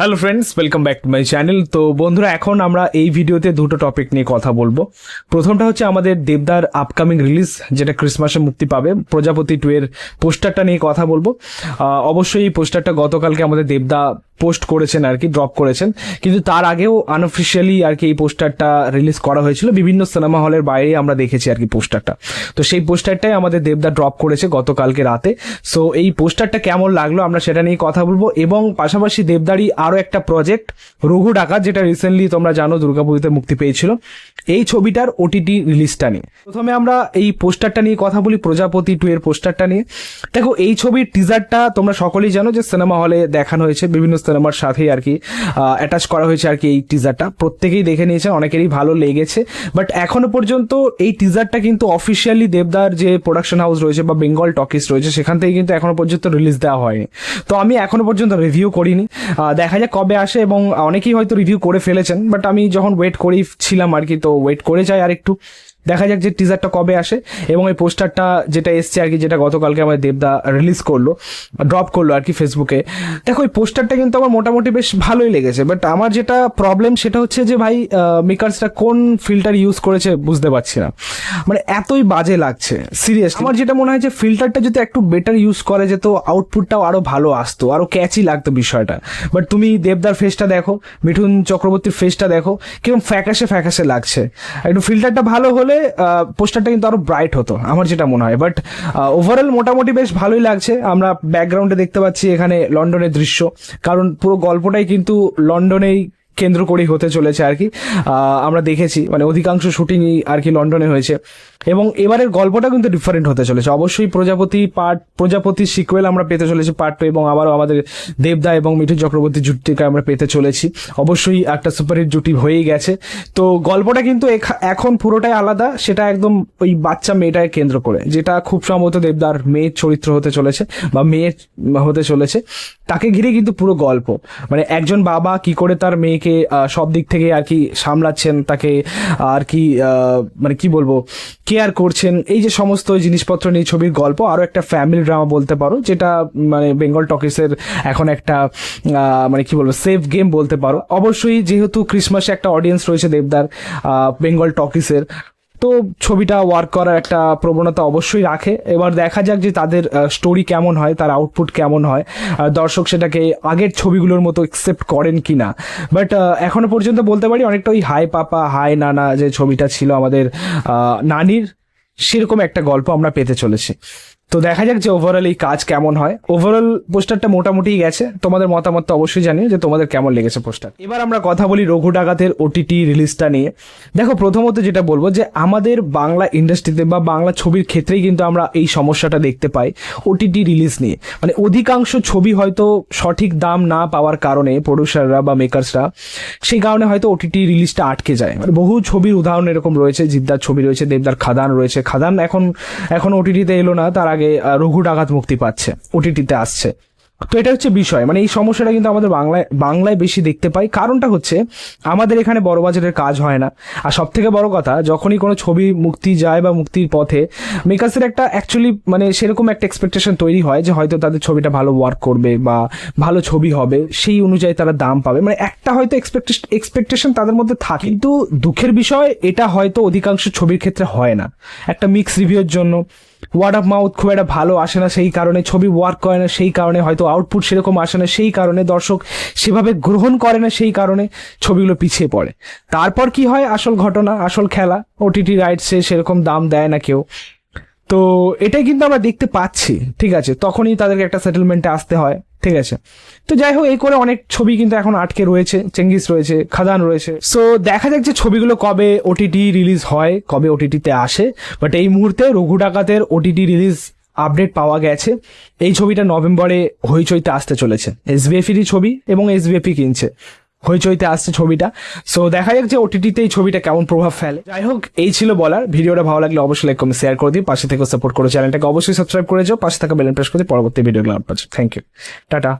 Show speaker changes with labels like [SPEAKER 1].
[SPEAKER 1] Hello friends welcome back to my channel তো বন্ধুরা, এখন আমরা এই ভিডিওতে দুটো টপিক নিয়ে কথা বলব। প্রথমটা হচ্ছে আমাদের দেবদার আপকামিং রিলিজ যেটা ক্রিসমাসে মুক্তি পাবে। প্রজাপতি টু এর পোস্টারটা নিয়ে কথা বলব। অবশ্যই এই পোস্টারটা গতকালকে আমাদের দেবদা পোস্ট করেছেন আর কি, ড্রপ করেছেন। কিন্তু তার আগেও আনঅফিসিয়ালি আর কি এই পোস্টারটা রিলিজ করা হয়েছিল। বিভিন্ন সিনেমা হলের বাইরে আমরা দেখেছি আর কি পোস্টারটা। তো সেই পোস্টারটাই আমাদের দেবদা ড্রপ করেছে গতকালকে রাতে। সো এই পোস্টারটা কেমন লাগল আমরা সেটা নিয়ে কথা বলব। এবং পাশাপাশি দেবদারই আরও একটা প্রজেক্ট রঘু ডাকা যেটা রিসেন্টলি তোমরা জানো দুর্গাপুজোতে মুক্তি পেয়েছিল। এই ছবিটার ওটিটি রিলিজটা নিয়ে। প্রথমে আমরা এই পোস্টারটা নিয়ে কথা বলি, প্রজাপতি টু এর পোস্টারটা নিয়ে। দেখো, এই ছবির টিজারটা তোমরা সকলেই জানো যে সিনেমা হলে দেখানো হয়েছে। বিভিন্ন সিনেমার সাথেই আর কি অ্যাটাচ করা হয়েছে আর কি এই টিজারটা প্রত্যেকেই দেখে নিয়েছে, অনেকেরই ভালো লেগেছে। বাট এখনও পর্যন্ত এই টিজারটা কিন্তু অফিসিয়ালি দেবদার যে প্রোডাকশন হাউস রয়েছে বা বেঙ্গল টকিস রয়েছে, সেখান থেকে কিন্তু এখনও পর্যন্ত রিলিজ দেওয়া হয়নি। তো আমি এখনও পর্যন্ত রিভিউ করিনি। দেখা যাক কবে আসে এবং অনেকেই হয়তো রিভিউ করে ফেলেছেন বাট আমি যখন ওয়েট করেই ছিলাম আর কি, তো ওয়েট করে যাই আর একটু দেখা যাক যে টিজারটা কবে আসে। এবং এই পোস্টারটা যেটা এসছে আর কি, যেটা গতকালকে আমাদের দেবদা রিলিজ করল ড্রপ করল আর কি ফেসবুকে দেখো, এই পোস্টারটা কিন্তু আমার মোটামুটি বেশ ভালোই লেগেছে। বাট আমার যেটা প্রবলেম সেটা হচ্ছে যে ভাই মেকার্সটা কোন ফিল্টার ইউজ করেছে বুঝতে পারছি না। মানে এতই বাজে লাগছে সিরিয়াস আমার যেটা মনে হয় যে ফিল্টারটা যদি একটু বেটার ইউজ করে যেত আউটপুটটাও আরও ভালো আসতো, আরও ক্যাচি লাগতো বিষয়টা। বাট তুমি দেবদার ফেসটা দেখো, মিঠুন চক্রবর্তীর ফেসটা দেখো কীরকম ফ্যাকাশে ফ্যাকাশে লাগছে। একটু ফিল্টারটা ভালো হলে পোস্টারটা কিন্তু আরও ব্রাইট হতো, আমার যেটা মনে হয়। বাট ওভারঅল মোটামুটি বেশ ভালোই লাগছে। আমরা ব্যাকগ্রাউন্ডে দেখতে পাচ্ছি এখানে লন্ডনের দৃশ্য। কারণ পুরো গল্পটাই কিন্তু লন্ডনেই কেন্দ্র করেই হতে চলেছে আর কি। আমরা দেখেছি মানে অধিকাংশ শুটিংই আর কি লন্ডনে হয়েছে। এবং এবারের গল্পটা কিন্তু ডিফারেন্ট হতে চলেছে। অবশ্যই প্রজাপতি পার্ট প্রজাপতি সিকুয়েল আমরা পেতে চলেছি পার্ট টু এবং আবারও আমাদের দেবদা এবং মিঠু চক্রবর্তী জুটিকে আমরা পেতে চলেছি। অবশ্যই একটা সুপারহিট জুটি হয়েই গেছে। তো গল্পটা কিন্তু এখা- এখন পুরোটাই আলাদা, সেটা একদম ওই বাচ্চা মেয়েটাকে কেন্দ্র করে, যেটা খুব সম্ভবত দেবদার মেয়ের চরিত্র হতে চলেছে বা মেয়ের হতে চলেছে। তাকে ঘিরে কিন্তু পুরো গল্প। মানে একজন বাবা কি করে তার মেয়েকে সব দিক থেকে আর কি সামলাচ্ছেন, তাকে আর কি মানে কি বলব কেয়ার করছেন। এই যে সমস্ত জিনিসপত্র নিয়ে ছবির গল্প আরও একটা ফ্যামিলি ড্রামা বলতে পারো, যেটা মানে বেঙ্গল টকিসের এখন একটা মানে কি বলব সেফ গেম বলতে পারো। অবশ্যই যেহেতু ক্রিসমাসে একটা অডিয়েন্স রয়েছে দেবদার বেঙ্গল টকিসের তো ছবিটা ওয়ার্ক করার একটা প্রবণতা অবশ্যই রাখে। এবার দেখা যাক যে তাদের স্টোরি কেমন হয়, তার আউটপুট কেমন হয়। দর্শক সেটাকে আগের ছবিগুলোর মতো একসেপ্ট করেন কি না বাট এখনও পর্যন্ত বলতে পারি অনেকটা ওই হাই পাপা হাই নানা যে ছবিটা ছিল আমাদের নানির, সেরকম একটা গল্প আমরা পেতে চলেছি। তো দেখা যাক যে ওভারঅল এই কাজ কেমন হয়। ওভারঅল পোস্টারটা মোটামুটি গেছে। তোমাদের মতামত তো অবশ্যই জানিও যে তোমাদের কেমন লেগেছে পোস্টার। এবার আমরা কথা বলি রঘু ডাকাতের ওটিটি রিলিজটা নিয়ে। দেখো, প্রথমত যেটা বলব যে আমাদের বাংলা ইন্ডাস্ট্রিতে বা বাংলা ছবির ক্ষেত্রেই কিন্তু আমরা এই সমস্যাটা দেখতে পাই ওটিটি রিলিজ নিয়ে। মানে অধিকাংশ ছবি হয়তো সঠিক দাম না পাওয়ার কারণে প্রডিউসাররা বা মেকার্সরা সেই কারণে হয়তো ওটিটি রিলিজটা আটকে যায়। মানে বহু ছবির উদাহরণ এরকম রয়েছে, জিদ্দার ছবি রয়েছে, দেবদার খাদান রয়েছে। খাদান এখন এখন ওটিটিতে এলো না, তার আগে রঘু ডাকাত মুক্তি পাচ্ছে, ওটিটিতে আসছে। তো এটা হচ্ছে বিষয়। মানে এই সমস্যাটা কিন্তু আমাদের বাংলায় বাংলায় বেশি দেখতে পাই। কারণটা হচ্ছে, আমাদের এখানে বড় বাজারের কাজ হয় না। আর সব থেকে বড় কথা, যখনই কোনো ছবি মুক্তি যায় বা মুক্তির পথে মেকার্সের একটা অ্যাকচুয়ালি মানে সেরকম একটা এক্সপেকটেশন তৈরি হয় যে হয়তো তাদের ছবিটা ভালো ওয়ার্ক করবে বা ভালো ছবি হবে, সেই অনুযায়ী তারা দাম পাবে। মানে একটা হয়তো এক্সপেকটেশন তাদের মধ্যে থাকে। কিন্তু দুঃখের বিষয়, এটা হয়তো অধিকাংশ ছবির ক্ষেত্রে হয় না। একটা মিক্স রিভিউর জন্য ওয়ার্ড অফ মাউথ খুব একটা ভালো আসে না সেই কারণে, ছবি ওয়ার্ক করে না সেই কারণে, হয়তো আউটপুট সেরকম আসে না সেই কারণে, দর্শক সেভাবে গ্রহণ করে না সেই কারণে ছবিগুলো পিছিয়ে পড়ে। তারপর কি হয় আসল ঘটনা, আসল খেলা ওটিটি রাইটসে সেরকম দাম দেয় না কেউ। তো এটাই কিন্তু আমরা দেখতে পাচ্ছি, ঠিক আছে? তখনই তাদেরকে একটা সেটেলমেন্টে আসতে হয়, ঠিক আছে? তো যাই হোক, এই করে অনেক ছবি কিন্তু এখন আটকে রয়েছে চেঙ্গিস রয়েছে খাদান রয়েছে। সো দেখা যাক যে ছবিগুলো কবে ওটিটি রিলিজ হয়, কবে ওটিটিতে আসে। বাট এই মুহূর্তে রঘু ডাকাতের ওটিটি রিলিজ আপডেট পাওয়া গেছে। এই ছবিটা নভেম্বরে হইচইতে আসতে চলেছে। এসবিএফিরই ছবি এবং এসবিএফি কিনছে। হইচইতে আসছে ছবিটা। সো দেখা যাক যে ওটিটিতে এই ছবিটা কেমন প্রভাব ফেলে। যাই হোক, এই ছিল বলার। ভিডিওটা ভালো লাগলে অবশ্যই লাইক কমেন্ট শেয়ার করে দিই পাশে থেকে সাপোর্ট করে চ্যানেলটাকে অবশ্যই সাবস্ক্রাইব করে যাও। পাশে থাকা বেলেন প্রেস করে পরবর্তী ভিডিওগুলো আপলোড থ্যাংক ইউ টাটা।